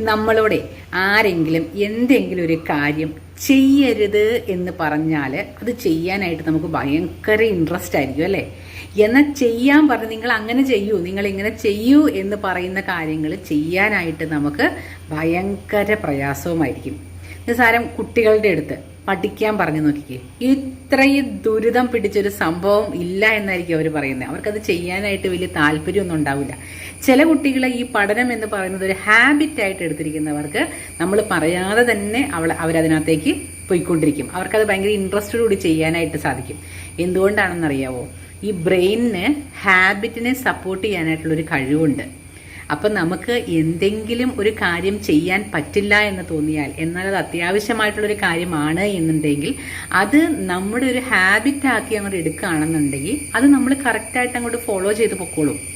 നമ്മളോടെ ആരെങ്കിലും എന്തെങ്കിലും ഒരു കാര്യം ചെയ്യരുത് എന്ന് പറഞ്ഞാൽ അത് ചെയ്യാനായിട്ട് നമുക്ക് ഭയങ്കര ഇൻട്രസ്റ്റ് ആയിരിക്കും അല്ലേ? എന്നാൽ ചെയ്യാൻ പറഞ്ഞ് നിങ്ങൾ അങ്ങനെ ചെയ്യൂ നിങ്ങൾ ഇങ്ങനെ ചെയ്യൂ എന്ന് പറയുന്ന കാര്യങ്ങൾ ചെയ്യാനായിട്ട് നമുക്ക് ഭയങ്കര പ്രയാസവുമായിരിക്കും. നിസ്സാരം കുട്ടികളുടെ അടുത്ത് പഠിക്കാൻ പറഞ്ഞു നോക്കിക്കേ. ഇത്രയും ദുരിതം പിടിച്ചൊരു സംഭവം ഇല്ല എന്നായിരിക്കും അവർ പറയുന്നത്. അവർക്കത് ചെയ്യാനായിട്ട് വലിയ താല്പര്യമൊന്നും ഉണ്ടാവില്ല. ചില കുട്ടികളെ ഈ പഠനം എന്ന് പറയുന്നത് ഒരു ഹാബിറ്റ് ആയിട്ട് എടുത്തിരിക്കുന്നവർക്ക് നമ്മൾ പറയാതെ തന്നെ അവൾ അവരതിനകത്തേക്ക് പോയിക്കൊണ്ടിരിക്കും. അവർക്കത് ഭയങ്കര ഇൻട്രസ്റ്റോടുകൂടി ചെയ്യാനായിട്ട് സാധിക്കും. എന്തുകൊണ്ടാണെന്നറിയാവോ? ഈ ബ്രെയിനിന് ഹാബിറ്റിനെ സപ്പോർട്ട് ചെയ്യാനായിട്ടുള്ളൊരു കഴിവുണ്ട്. അപ്പം നമുക്ക് എന്തെങ്കിലും ഒരു കാര്യം ചെയ്യാൻ പറ്റില്ല എന്ന് തോന്നിയാൽ എന്നാൽ അത് അത്യാവശ്യമായിട്ടുള്ളൊരു കാര്യമാണ് എന്നുണ്ടെങ്കിൽ അത് നമ്മുടെ ഒരു ഹാബിറ്റാക്കി അങ്ങോട്ട് എടുക്കുകയാണെന്നുണ്ടെങ്കിൽ അത് നമ്മൾ കറക്റ്റായിട്ട് അങ്ങോട്ട് ഫോളോ ചെയ്ത് പൊക്കോളും.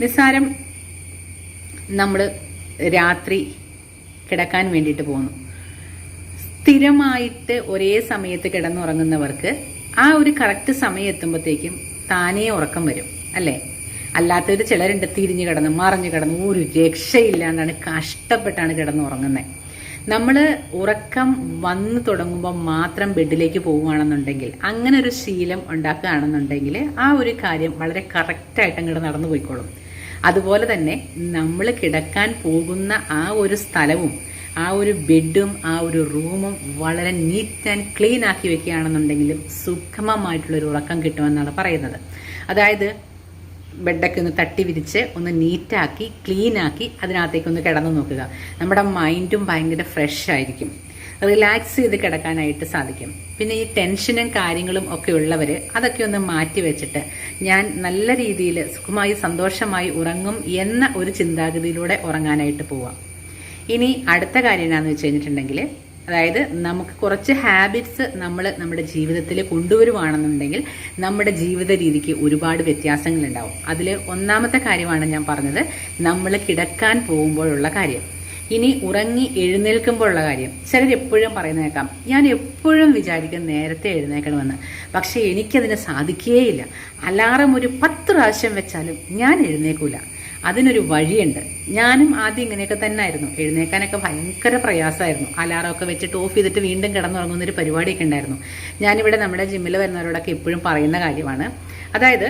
നിസ്സാരം നമ്മൾ രാത്രി കിടക്കാൻ വേണ്ടിയിട്ട് പോകുന്നു. സ്ഥിരമായിട്ട് ഒരേ സമയത്ത് കിടന്നുറങ്ങുന്നവർക്ക് ആ ഒരു കറക്റ്റ് സമയം എത്തുമ്പോഴത്തേക്കും താനേ ഉറക്കം വരും അല്ലേ? അല്ലാത്തവർ ചിലരുണ്ട് തിരിഞ്ഞു കിടന്ന് മറിഞ്ഞു കിടന്ന് ഒരു രക്ഷയില്ലാണ്ടാണ് കഷ്ടപ്പെട്ടാണ് കിടന്നുറങ്ങുന്നത് നമ്മൾ ഉറക്കം വന്നു തുടങ്ങുമ്പോൾ മാത്രം ബെഡിലേക്ക് പോവുകയാണെന്നുണ്ടെങ്കിൽ അങ്ങനെ ഒരു ശീലം ഉണ്ടാക്കുകയാണെന്നുണ്ടെങ്കിൽ ആ ഒരു കാര്യം വളരെ കറക്റ്റായിട്ട് അങ്ങോട്ട് നടന്നു പോയിക്കോളും. അതുപോലെ തന്നെ നമ്മൾ കിടക്കാൻ പോകുന്ന ആ ഒരു സ്ഥലവും ആ ഒരു ബെഡും ആ ഒരു റൂമും വളരെ നീറ്റ് ആൻഡ് ക്ലീൻ ആക്കി വെക്കുകയാണെന്നുണ്ടെങ്കിലും സുഖമമായിട്ടുള്ളൊരു ഉറക്കം കിട്ടുമെന്നാണ് പറയുന്നത്. അതായത് ബെഡൊക്കെ ഒന്ന് തട്ടി വിരിച്ച് ഒന്ന് നീറ്റാക്കി ക്ലീനാക്കി അതിനകത്തേക്ക് ഒന്ന് കിടന്നു നോക്കുക. നമ്മുടെ മൈൻഡും ഭയങ്കര ഫ്രഷ് ആയിരിക്കും. റിലാക്സ് ചെയ്ത് കിടക്കാനായിട്ട് സാധിക്കും. പിന്നെ ഈ ടെൻഷനും കാര്യങ്ങളും ഒക്കെ ഉള്ളവർ അതൊക്കെ ഒന്ന് മാറ്റി വെച്ചിട്ട് ഞാൻ നല്ല രീതിയിൽ സുഖമായി സന്തോഷമായി ഉറങ്ങും എന്ന ഒരു ചിന്താഗതിയിലൂടെ ഉറങ്ങാനായിട്ട് പോവാം. ഇനി അടുത്ത കാര്യം എന്നാന്ന് വെച്ച് കഴിഞ്ഞിട്ടുണ്ടെങ്കിൽ അതായത് നമുക്ക് കുറച്ച് ഹാബിറ്റ്സ് നമ്മൾ നമ്മുടെ ജീവിതത്തിൽ കൊണ്ടുവരുവാണെന്നുണ്ടെങ്കിൽ നമ്മുടെ ജീവിത രീതിക്ക് ഒരുപാട് വ്യത്യാസങ്ങളുണ്ടാവും. അതിൽ ഒന്നാമത്തെ കാര്യമാണ് ഞാൻ പറഞ്ഞത് നമ്മൾ കിടക്കാൻ പോകുമ്പോഴുള്ള കാര്യം. ഇനി ഉറങ്ങി എഴുന്നേൽക്കുമ്പോഴുള്ള കാര്യം. ചിലർ എപ്പോഴും പറയുന്നേക്കാം ഞാൻ എപ്പോഴും വിചാരിക്കും നേരത്തെ എഴുന്നേൽക്കണമെന്ന്. പക്ഷേ എനിക്കതിന് സാധിക്കുകയില്ല അലാറം ഒരു പത്ത് പ്രാവശ്യം വെച്ചാലും ഞാൻ എഴുന്നേക്കൂല അതിനൊരു വഴിയുണ്ട്. ഞാനും ആദ്യം ഇങ്ങനെയൊക്കെ തന്നെ ആയിരുന്നു എഴുന്നേക്കാനൊക്കെ ഭയങ്കര പ്രയാസമായിരുന്നു. അലാറമൊക്കെ വെച്ചിട്ട് ഓഫ് ചെയ്തിട്ട് വീണ്ടും കിടന്നുറങ്ങുന്നൊരു പരിപാടിയൊക്കെ ഉണ്ടായിരുന്നു. ഞാനിവിടെ നമ്മുടെ ജിമ്മിൽ വരുന്നവരോടൊക്കെ എപ്പോഴും പറയുന്ന കാര്യമാണ്. അതായത്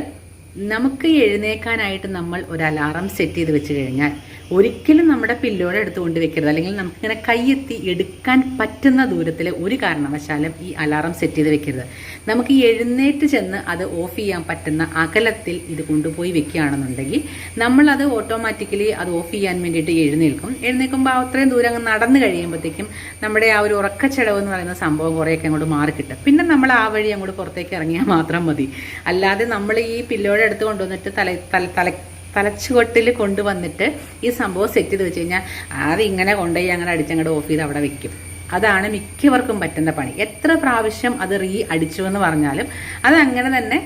നമുക്ക് എഴുന്നേക്കാനായിട്ട് നമ്മൾ ഒരു അലാറം സെറ്റ് ചെയ്ത് വെച്ച് കഴിഞ്ഞാൽ ഒരിക്കലും നമ്മുടെ പില്ലോടെ എടുത്തു വെക്കരുത്. അല്ലെങ്കിൽ നമുക്ക് ഇങ്ങനെ കൈയെത്തി എടുക്കാൻ പറ്റുന്ന ദൂരത്തിൽ ഒരു കാരണവശാലും ഈ അലാറം സെറ്റ് ചെയ്ത് വെക്കരുത്. നമുക്ക് എഴുന്നേറ്റ് ചെന്ന് അത് ഓഫ് ചെയ്യാൻ പറ്റുന്ന അകലത്തിൽ ഇത് കൊണ്ടുപോയി വെക്കുകയാണെന്നുണ്ടെങ്കിൽ നമ്മളത് ഓട്ടോമാറ്റിക്കലി അത് ഓഫ് ചെയ്യാൻ വേണ്ടിയിട്ട് എഴുന്നേൽക്കും. എഴുന്നേൽക്കുമ്പോൾ അത്രയും ദൂരം അങ്ങ് നടന്നു കഴിയുമ്പോഴത്തേക്കും നമ്മുടെ ആ ഒരു ഉറക്കച്ചടവ് എന്ന് പറയുന്ന സംഭവം കുറേയൊക്കെ അങ്ങോട്ട് മാറിക്കിട്ടും. പിന്നെ നമ്മൾ ആ വഴി അങ്ങോട്ട് പുറത്തേക്ക് ഇറങ്ങിയാൽ മാത്രം മതി. അല്ലാതെ നമ്മൾ ഈ പില്ലോടെ എടുത്ത് കൊണ്ടുവന്നിട്ട് തല തല തല തലച്ചുകൊട്ടിൽ കൊണ്ടുവന്നിട്ട് ഈ സംഭവം സെറ്റ് ചെയ്ത് വെച്ച് കഴിഞ്ഞാൽ അത് ഇങ്ങനെ കൊണ്ടുപോയി അങ്ങനെ അടിച്ചങ്ങോട്ട് ഓഫ് ചെയ്ത് അവിടെ വെക്കും. അതാണ് മിക്കവർക്കും പറ്റുന്ന പണി. എത്ര പ്രാവശ്യം അത് റീ അടിച്ചു എന്ന് പറഞ്ഞാലും അത് അങ്ങനെ തന്നെ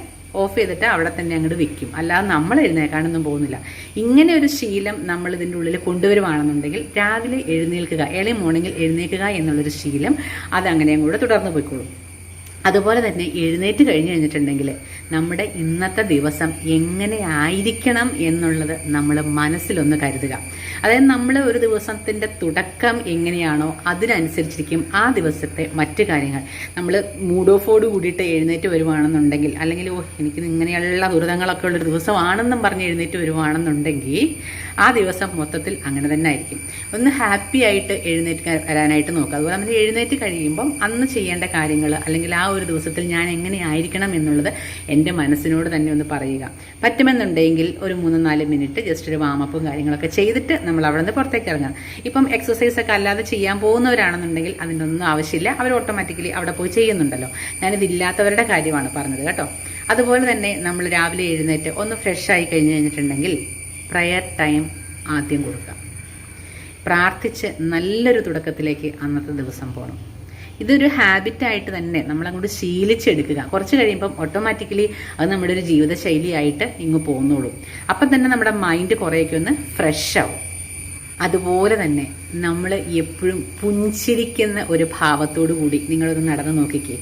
ഓഫ് ചെയ്തിട്ട് അവിടെ തന്നെ അങ്ങോട്ട് വെക്കും. അല്ലാതെ നമ്മൾ എഴുന്നേക്കാനൊന്നും പോകുന്നില്ല. ഇങ്ങനെ ഒരു ശീലം നമ്മൾ ഇതിന്റെ ഉള്ളിൽ കൊണ്ടുവരുവാണെന്നുണ്ടെങ്കിൽ രാവിലെ എഴുന്നേൽക്കുക ഏളി മോർണിംഗിൽ എഴുന്നേൽക്കുക എന്നുള്ളൊരു ശീലം അതങ്ങനെയും കൂടെ തുടർന്ന് പോയിക്കോളും. അതുപോലെ തന്നെ എഴുന്നേറ്റ് കഴിഞ്ഞ് കഴിഞ്ഞിട്ടുണ്ടെങ്കിൽ നമ്മുടെ ഇന്നത്തെ ദിവസം എങ്ങനെ ആയിരിക്കണം എന്നുള്ളത് നമ്മൾ മനസ്സിലൊന്ന് കരുതുക. അതായത് നമ്മൾ ഒരു ദിവസത്തിന്റെ തുടക്കം എങ്ങനെയാണോ അതിനനുസരിച്ചിരിക്കും ആ ദിവസത്തെ മറ്റു കാര്യങ്ങൾ. നമ്മൾ മൂഡ് ഓഫോട് കൂടിയിട്ട് എഴുന്നേറ്റ് വരുവാണെന്നുണ്ടെങ്കിൽ അല്ലെങ്കിൽ ഓ എനിക്ക് ഇങ്ങനെയുള്ള ദുരിതങ്ങളൊക്കെ ഉള്ളൊരു ദിവസമാണെന്നും പറഞ്ഞ് എഴുന്നേറ്റ് വരുവാണെന്നുണ്ടെങ്കിൽ ആ ദിവസം മൊത്തത്തിൽ അങ്ങനെ തന്നെ ആയിരിക്കും. ഒന്ന് ഹാപ്പി ആയിട്ട് എഴുന്നേറ്റ് വരാനായിട്ട് നോക്കുക. അതുപോലെ നമ്മൾ എഴുന്നേറ്റ് കഴിയുമ്പം അന്ന് ചെയ്യേണ്ട കാര്യങ്ങൾ അല്ലെങ്കിൽ ആ ഒരു ദിവസത്തിൽ ഞാൻ എങ്ങനെ ആയിരിക്കണം എന്നുള്ളത് എന്റെ മനസ്സിനോട് തന്നെ ഒന്ന് പറയുക. പറ്റുമെന്നുണ്ടെങ്കിൽ ഒരു മൂന്ന് നാല് മിനിറ്റ് ജസ്റ്റ് ഒരു വാമപ്പും കാര്യങ്ങളൊക്കെ ചെയ്തിട്ട് നമ്മൾ അവിടെ നിന്ന് പുറത്തേക്ക് ഇറങ്ങാം. ഇപ്പം എക്സസൈസ് ഒക്കെ അല്ലാതെ ചെയ്യാൻ പോകുന്നവരാണെന്നുണ്ടെങ്കിൽ അതിന്റെ ഒന്നും ആവശ്യമില്ല. അവർ ഓട്ടോമാറ്റിക്കലി അവിടെ പോയി ചെയ്യുന്നുണ്ടല്ലോ. ഞാനിതില്ലാത്തവരുടെ കാര്യമാണ് പറഞ്ഞത് കേട്ടോ. അതുപോലെ തന്നെ നമ്മൾ രാവിലെ എഴുന്നേറ്റ് ഒന്ന് ഫ്രഷ് ആയി കഴിഞ്ഞ് കഴിഞ്ഞിട്ടുണ്ടെങ്കിൽ പ്രയർ ടൈം ആദ്യം കൊടുക്കുക പ്രാർത്ഥിച്ച് നല്ലൊരു തുടക്കത്തിലേക്ക് അന്നത്തെ ദിവസം പോകണം ഇതൊരു ഹാബിറ്റായിട്ട് തന്നെ നമ്മളങ്ങോട്ട് ശീലിച്ചെടുക്കുക. കുറച്ച് കഴിയുമ്പം ഓട്ടോമാറ്റിക്കലി അത് നമ്മുടെ ഒരു ജീവിതശൈലിയായിട്ട് ഇങ്ങ് പോകുന്നുള്ളൂ അപ്പം തന്നെ നമ്മുടെ മൈൻഡ് കുറേയൊക്കെ ഒന്ന് ഫ്രഷ് ആവും. അതുപോലെ തന്നെ നമ്മൾ എപ്പോഴും പുഞ്ചിരിക്കുന്ന ഒരു ഭാവത്തോടു കൂടി നിങ്ങളൊന്ന് നടന്നു നോക്കിക്കേ.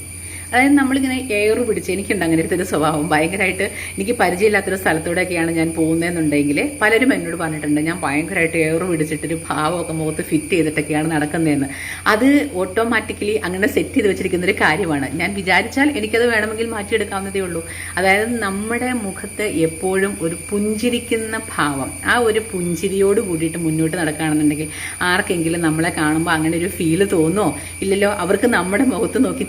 അതായത് നമ്മളിങ്ങനെ എയർ പിടിച്ച് എനിക്കുണ്ട് അങ്ങനെ ഒരു സ്വഭാവം. ഭയങ്കരമായിട്ട് എനിക്ക് പരിചയമില്ലാത്തൊരു സ്ഥലത്തൂടെയൊക്കെയാണ് ഞാൻ പോകുന്നതെന്നുണ്ടെങ്കിൽ പലരും എന്നോട് പറഞ്ഞിട്ടുണ്ട് ഞാൻ ഭയങ്കരമായിട്ട് എയർ പിടിച്ചിട്ടൊരു ഭാവമൊക്കെ മുഖത്ത് ഫിറ്റ് ചെയ്തിട്ടൊക്കെയാണ് നടക്കുന്നതെന്ന്. അത് ഓട്ടോമാറ്റിക്കലി അങ്ങനെ സെറ്റ് ചെയ്ത് വെച്ചിരിക്കുന്ന ഒരു കാര്യമാണ്. ഞാൻ വിചാരിച്ചാൽ എനിക്കത് വേണമെങ്കിൽ മാറ്റിയെടുക്കാവുന്നതേ ഉള്ളൂ. അതായത് നമ്മുടെ മുഖത്ത് എപ്പോഴും ഒരു പുഞ്ചിരിക്കുന്ന ഭാവം ആ ഒരു പുഞ്ചിരിയോട് കൂടിയിട്ട് മുന്നോട്ട് നടക്കുകയാണെന്നുണ്ടെങ്കിൽ ആർക്കെങ്കിലും നമ്മളെ കാണുമ്പോൾ അങ്ങനെ ഒരു ഫീൽ തോന്നോ ഇല്ലല്ലോ അവർക്ക് നമ്മുടെ മുഖത്ത് നോക്കി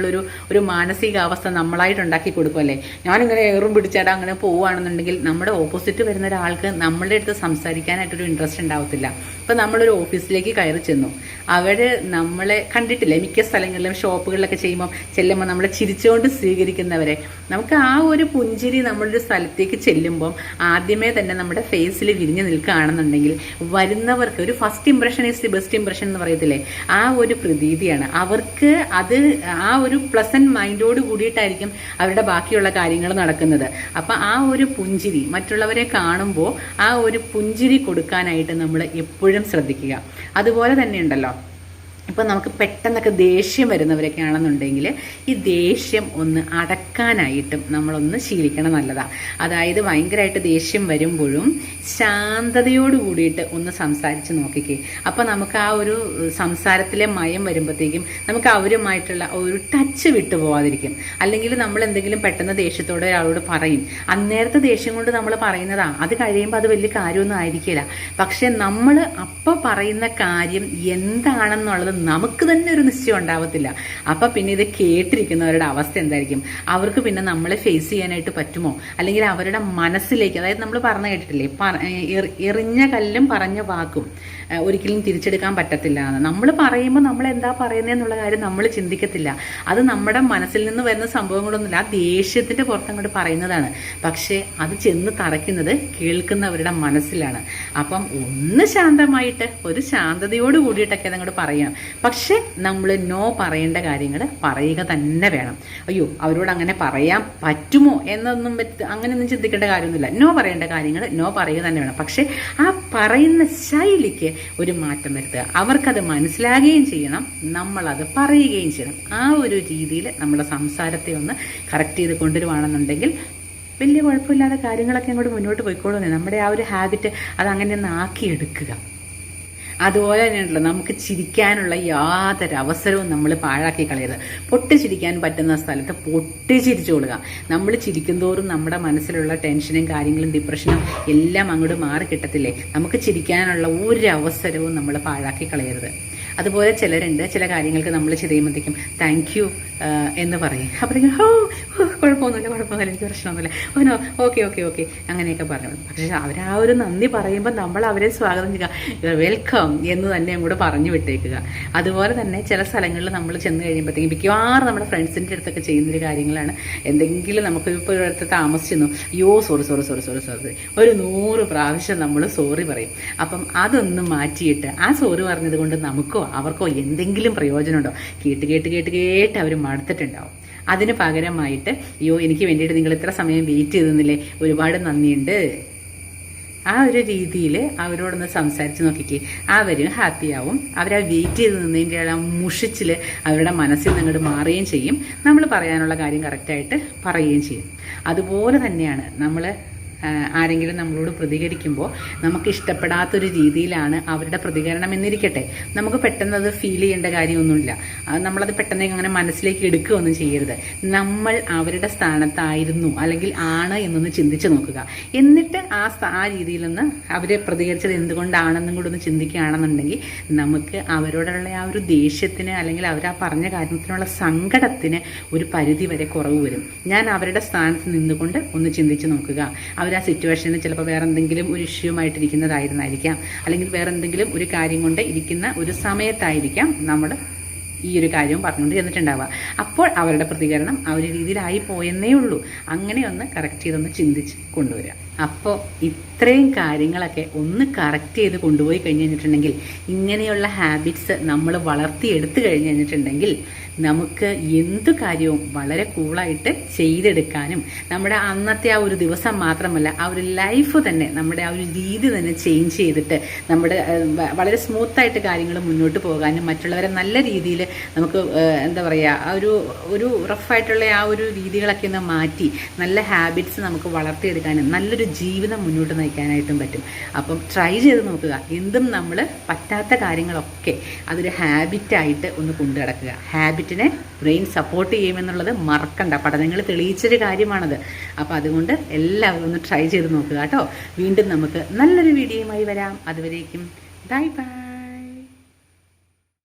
ചിരിക്കാനായിട്ടുള്ളൊരു ഒരു മാനസികാവസ്ഥ നമ്മളായിട്ട് ഉണ്ടാക്കി കൊടുക്കുമല്ലേ ഞാനിങ്ങനെ ഏറും പിടിച്ചാടാ അങ്ങനെ പോവുകയാണെന്നുണ്ടെങ്കിൽ നമ്മുടെ ഓപ്പോസിറ്റ് വരുന്ന ഒരാൾക്ക് നമ്മളുടെ അടുത്ത് സംസാരിക്കാനായിട്ടൊരു ഇൻട്രസ്റ്റ് ഉണ്ടാവത്തില്ല. ഇപ്പം നമ്മളൊരു ഓഫീസിലേക്ക് കയറി ചെന്നു. അവർ നമ്മളെ കണ്ടിട്ടില്ല? മിക്ക സ്ഥലങ്ങളിലും ഷോപ്പുകളിലൊക്കെ ചെയ്യുമ്പോൾ ചെല്ലുമ്പോൾ നമ്മളെ ചിരിച്ചുകൊണ്ട് സ്വീകരിക്കുന്നവരെ. നമുക്ക് ആ ഒരു പുഞ്ചിരി നമ്മളൊരു സ്ഥലത്തേക്ക് ചെല്ലുമ്പോൾ ആദ്യമേ തന്നെ നമ്മുടെ ഫേസിൽ വിരിഞ്ഞു നിൽക്കുകയാണെന്നുണ്ടെങ്കിൽ വരുന്നവർക്ക് ഒരു first impression is the best impression എന്ന് പറയത്തില്ലേ? ആ ഒരു പ്രതീതിയാണ്. അവർക്ക് അത് ആ ഒരു പ്ലസന്റ് മൈൻഡോട് കൂടിയിട്ടായിരിക്കും അവരുടെ ബാക്കിയുള്ള കാര്യങ്ങൾ നടക്കുന്നത്. അപ്പം ആ ഒരു പുഞ്ചിരി മറ്റുള്ളവരെ കാണുമ്പോൾ ആ ഒരു പുഞ്ചിരി കൊടുക്കാനായിട്ട് നമ്മൾ എപ്പോഴും ശ്രദ്ധിക്കുക. അതുപോലെ തന്നെ ഉണ്ടല്ലോ ഇപ്പം നമുക്ക് പെട്ടെന്നൊക്കെ ദേഷ്യം വരുന്നവരൊക്കെ ആണെന്നുണ്ടെങ്കിൽ ഈ ദേഷ്യം ഒന്ന് അടക്കാനായിട്ടും നമ്മളൊന്ന് ശീലിക്കണം നല്ലതാണ് അതായത് ഭയങ്കരമായിട്ട് ദേഷ്യം വരുമ്പോഴും ശാന്തതയോട് കൂടിയിട്ട് ഒന്ന് സംസാരിച്ച് നോക്കിക്കേ. അപ്പോൾ നമുക്ക് ആ ഒരു സംസാരത്തിലെ മയം വരുമ്പോഴത്തേക്കും നമുക്ക് അവരുമായിട്ടുള്ള ഒരു ടച്ച് വിട്ടു പോവാതിരിക്കും. അല്ലെങ്കിൽ നമ്മൾ എന്തെങ്കിലും പെട്ടെന്ന് ദേഷ്യത്തോടെ ഒരാളോട് പറയും. അന്നേരത്തെ ദേഷ്യം കൊണ്ട് നമ്മൾ പറയുന്നതാ. അത് കഴിയുമ്പോൾ അത് വലിയ കാര്യമൊന്നും ആയിരിക്കില്ല. പക്ഷെ നമ്മൾ അപ്പോൾ പറയുന്ന കാര്യം എന്താണെന്നുള്ളത് നമുക്ക് തന്നെ ഒരു നിശ്ചയം ഉണ്ടാവത്തില്ല. അപ്പം പിന്നെ ഇത് കേട്ടിരിക്കുന്നവരുടെ അവസ്ഥ എന്തായിരിക്കും? അവർക്ക് പിന്നെ നമ്മളെ ഫേസ് ചെയ്യാനായിട്ട് പറ്റുമോ? അല്ലെങ്കിൽ അവരുടെ മനസ്സിലേക്ക് അതായത് നമ്മൾ പറഞ്ഞു കേട്ടിട്ടില്ലേ എറിഞ്ഞ കല്ലും പറഞ്ഞ വാക്കും ഒരിക്കലും തിരിച്ചെടുക്കാൻ പറ്റത്തില്ല എന്ന്. നമ്മൾ പറയുമ്പോൾ നമ്മൾ എന്താ പറയുന്നത് എന്നുള്ള കാര്യം നമ്മൾ ചിന്തിക്കത്തില്ല. അത് നമ്മുടെ മനസ്സിൽ നിന്ന് വരുന്ന സംഭവങ്ങളൊന്നുമില്ല. ആ ദേഷ്യത്തിന്റെ പുറത്തങ്ങോട്ട് പറയുന്നതാണ്. പക്ഷേ അത് ചെന്ന് തറയ്ക്കുന്നത് കേൾക്കുന്നവരുടെ മനസ്സിലാണ്. അപ്പം ഒന്ന് ശാന്തമായിട്ട് ഒരു ശാന്തതയോട് കൂടിയിട്ടൊക്കെ അതങ്ങോട്ട് പറയാം. പക്ഷെ നമ്മൾ നോ പറയേണ്ട കാര്യങ്ങൾ പറയുക തന്നെ വേണം. അയ്യോ അവരോട് അങ്ങനെ പറയാൻ പറ്റുമോ എന്നൊന്നും അങ്ങനെയൊന്നും ചിന്തിക്കേണ്ട കാര്യമൊന്നുമില്ല. നോ പറയേണ്ട കാര്യങ്ങൾ നോ പറയുക തന്നെ വേണം. പക്ഷേ ആ പറയുന്ന ശൈലിക്ക് ഒരു മാറ്റം വരുത്തുക. അവർക്കത് മനസ്സിലാകുകയും ചെയ്യണം. നമ്മളത് പറയുകയും ചെയ്യണം. ആ ഒരു രീതിയിൽ നമ്മുടെ സംസാരത്തെ ഒന്ന് കറക്റ്റ് ചെയ്ത് കൊണ്ടുവരുവാണെന്നുണ്ടെങ്കിൽ വലിയ കുഴപ്പമില്ലാതെ കാര്യങ്ങളൊക്കെ അങ്ങോട്ട് മുന്നോട്ട് പോയിക്കോളുന്നേ. നമ്മുടെ ആ ഒരു ഹാബിറ്റ് അത് അങ്ങനെ ഒന്ന് ആക്കിയെടുക്കുക. അതുപോലെ തന്നെയാണല്ലോ നമുക്ക് ചിരിക്കാനുള്ള യാതൊരു അവസരവും നമ്മൾ പാഴാക്കി കളയരുത്. പൊട്ടിച്ചിരിക്കാൻ പറ്റുന്ന സ്ഥലത്ത് പൊട്ടിച്ചിരിച്ചു കൊടുക്കുക നമ്മൾ ചിരിക്കുന്തോറും നമ്മുടെ മനസ്സിലുള്ള ടെൻഷനും കാര്യങ്ങളും ഡിപ്രഷനും എല്ലാം അങ്ങോട്ട് മാറി കിട്ടത്തില്ലേ നമുക്ക് ചിരിക്കാനുള്ള ഒരു അവസരവും നമ്മൾ പാഴാക്കി കളയരുത്. അതുപോലെ ചിലരുണ്ട് ചില കാര്യങ്ങൾക്ക് നമ്മൾ ചെയ്യുമ്പോഴത്തേക്കും താങ്ക് യു എന്ന് പറയും. അപ്പോഴത്തേക്കും ഹോ കുഴപ്പമൊന്നുമില്ല കുഴപ്പമൊന്നുമില്ല എനിക്ക് പ്രശ്നമൊന്നുമില്ല. ഓനോ ഓക്കെ ഓക്കെ ഓക്കെ അങ്ങനെയൊക്കെ പറഞ്ഞു പക്ഷേ അവർ ആ ഒരു നന്ദി പറയുമ്പോൾ നമ്മൾ അവരെ സ്വാഗതം ചെയ്യുക. വെൽക്കം എന്ന് തന്നെ അങ്ങോട്ട് പറഞ്ഞു വിട്ടേക്കുക. അതുപോലെ തന്നെ ചില സ്ഥലങ്ങളിൽ നമ്മൾ ചെന്ന് കഴിയുമ്പോഴത്തേക്കും മിക്കവാറും നമ്മുടെ ഫ്രണ്ട്സിന്റെ അടുത്തൊക്കെ ചെയ്യുന്നൊരു കാര്യങ്ങളാണ്. എന്തെങ്കിലും നമുക്ക് ഇപ്പോൾ ഒരിടത്ത് താമസിച്ചെന്നു അയ്യോ sorry sorry sorry sorry sorry ഒരു നൂറ് പ്രാവശ്യം നമ്മൾ സോറി പറയും. അപ്പം അതൊന്ന് മാറ്റിയിട്ട് ആ സോറി പറഞ്ഞത് കൊണ്ട് നമുക്കോ അവർക്കോ എന്തെങ്കിലും പ്രയോജനമുണ്ടോ? കേട്ട് കേട്ട് കേട്ട് കേട്ട് അവർ മടുത്തിട്ടുണ്ടാവും. അതിന് പകരമായിട്ട് അയ്യോ എനിക്ക് വേണ്ടിയിട്ട് നിങ്ങൾ ഇത്ര സമയം വെയിറ്റ് ചെയ്തെന്നില്ലേ ഒരുപാട് നന്ദിയുണ്ട്. ആ ഒരു രീതിയിൽ അവരോടൊന്ന് സംസാരിച്ച് നോക്കിക്കേ. അവരും ഹാപ്പിയാവും അവരാ വെയിറ്റ് ചെയ്ത് നിന്നതിന്റെ ആ മുഷിച്ചിൽ അവരുടെ മനസ്സിൽ നിങ്ങോട്ട് മാറുകയും ചെയ്യും. നമ്മൾ പറയാനുള്ള കാര്യം കറക്റ്റായിട്ട് പറയുകയും ചെയ്യും. അതുപോലെ തന്നെയാണ് നമ്മൾ ആരെങ്കിലും നമ്മളോട് പ്രതികരിക്കുമ്പോൾ നമുക്ക് ഇഷ്ടപ്പെടാത്തൊരു രീതിയിലാണ് അവരുടെ പ്രതികരണം എന്നിരിക്കട്ടെ. നമുക്ക് പെട്ടെന്ന് അത് ഫീൽ ചെയ്യേണ്ട കാര്യമൊന്നുമില്ല. നമ്മളത് പെട്ടെന്ന് അങ്ങനെ മനസ്സിലേക്ക് എടുക്കുകയൊന്നും ചെയ്യരുത്. നമ്മൾ അവരുടെ സ്ഥാനത്തായിരുന്നു അല്ലെങ്കിൽ ആണ് എന്നൊന്ന് ചിന്തിച്ച് നോക്കുക. എന്നിട്ട് ആ ആ രീതിയിൽ നിന്ന് അവരെ പ്രതികരിച്ചത് എന്തുകൊണ്ടാണെന്നും കൂടെ ഒന്ന് ചിന്തിക്കുകയാണെന്നുണ്ടെങ്കിൽ നമുക്ക് അവരോടുള്ള ആ ഒരു ദേഷ്യത്തിന് അല്ലെങ്കിൽ അവർ ആ പറഞ്ഞ കാര്യത്തിനുള്ള സങ്കടത്തിന് ഒരു പരിധി വരെ കുറവ് വരും. ഞാൻ അവരുടെ സ്ഥാനത്ത് നിന്നുകൊണ്ട് ഒന്ന് ചിന്തിച്ച് നോക്കുക. അവർ അവർ ആ സിറ്റുവേഷനിൽ ചിലപ്പോൾ വേറെ എന്തെങ്കിലും ഒരു ഇഷ്യൂമായിട്ടിരിക്കുന്നതായിരുന്നായിരിക്കാം അല്ലെങ്കിൽ വേറെ എന്തെങ്കിലും ഒരു കാര്യം കൊണ്ട് ഇരിക്കുന്ന ഒരു സമയത്തായിരിക്കാം നമ്മൾ ഈ ഒരു കാര്യവും പറഞ്ഞുകൊണ്ട് ചെന്നിട്ടുണ്ടാവുക. അപ്പോൾ അവരുടെ പ്രതികരണം ആ ഒരു രീതിയിലായി പോയെന്നേ ഉള്ളൂ. അങ്ങനെയൊന്ന് കറക്റ്റ് ചെയ്തൊന്ന് ചിന്തിച്ച് കൊണ്ടുവരിക. അപ്പോൾ ഇത്രയും കാര്യങ്ങളൊക്കെ ഒന്ന് കറക്റ്റ് ചെയ്ത് കൊണ്ടുപോയി കഴിഞ്ഞ് കഴിഞ്ഞിട്ടുണ്ടെങ്കിൽ ഇങ്ങനെയുള്ള ഹാബിറ്റ്സ് നമ്മൾ വളർത്തിയെടുത്ത് കഴിഞ്ഞ് കഴിഞ്ഞിട്ടുണ്ടെങ്കിൽ നമുക്ക് എന്ത് കാര്യവും വളരെ കൂളായിട്ട് ചെയ്തെടുക്കാനും നമ്മുടെ അന്നത്തെ ആ ഒരു ദിവസം മാത്രമല്ല ആ ഒരു ലൈഫ് തന്നെ നമ്മുടെ ആ ഒരു രീതി തന്നെ ചേഞ്ച് ചെയ്തിട്ട് നമ്മുടെ വളരെ സ്മൂത്തായിട്ട് കാര്യങ്ങൾ മുന്നോട്ട് പോകാനും മറ്റുള്ളവരെ നല്ല രീതിയിൽ നമുക്ക് എന്താ പറയുക ആ ഒരു ഒരു റഫായിട്ടുള്ള ആ ഒരു രീതികളൊക്കെ ഒന്ന് മാറ്റി നല്ല ഹാബിറ്റ്സ് നമുക്ക് വളർത്തിയെടുക്കാനും നല്ലൊരു ജീവിതം മുന്നോട്ട് നയിക്കാനായിട്ടും പറ്റും. അപ്പം ട്രൈ ചെയ്ത് നോക്കുക. എന്തും നമ്മൾ പറ്റാത്ത കാര്യങ്ങളൊക്കെ അതൊരു ഹാബിറ്റായിട്ട് ഒന്ന് കൊണ്ടു ഹാബിറ്റിനെ ബ്രെയിൻ സപ്പോർട്ട് ചെയ്യുമെന്നുള്ളത് മറക്കണ്ട. പഠനങ്ങൾ തെളിയിച്ചൊരു കാര്യമാണത്. അപ്പോൾ അതുകൊണ്ട് എല്ലാവരും ഒന്ന് ട്രൈ ചെയ്ത് നോക്കുക കേട്ടോ. വീണ്ടും നമുക്ക് നല്ലൊരു വീഡിയോയുമായി വരാം. അതുവരേക്കും. Bye bye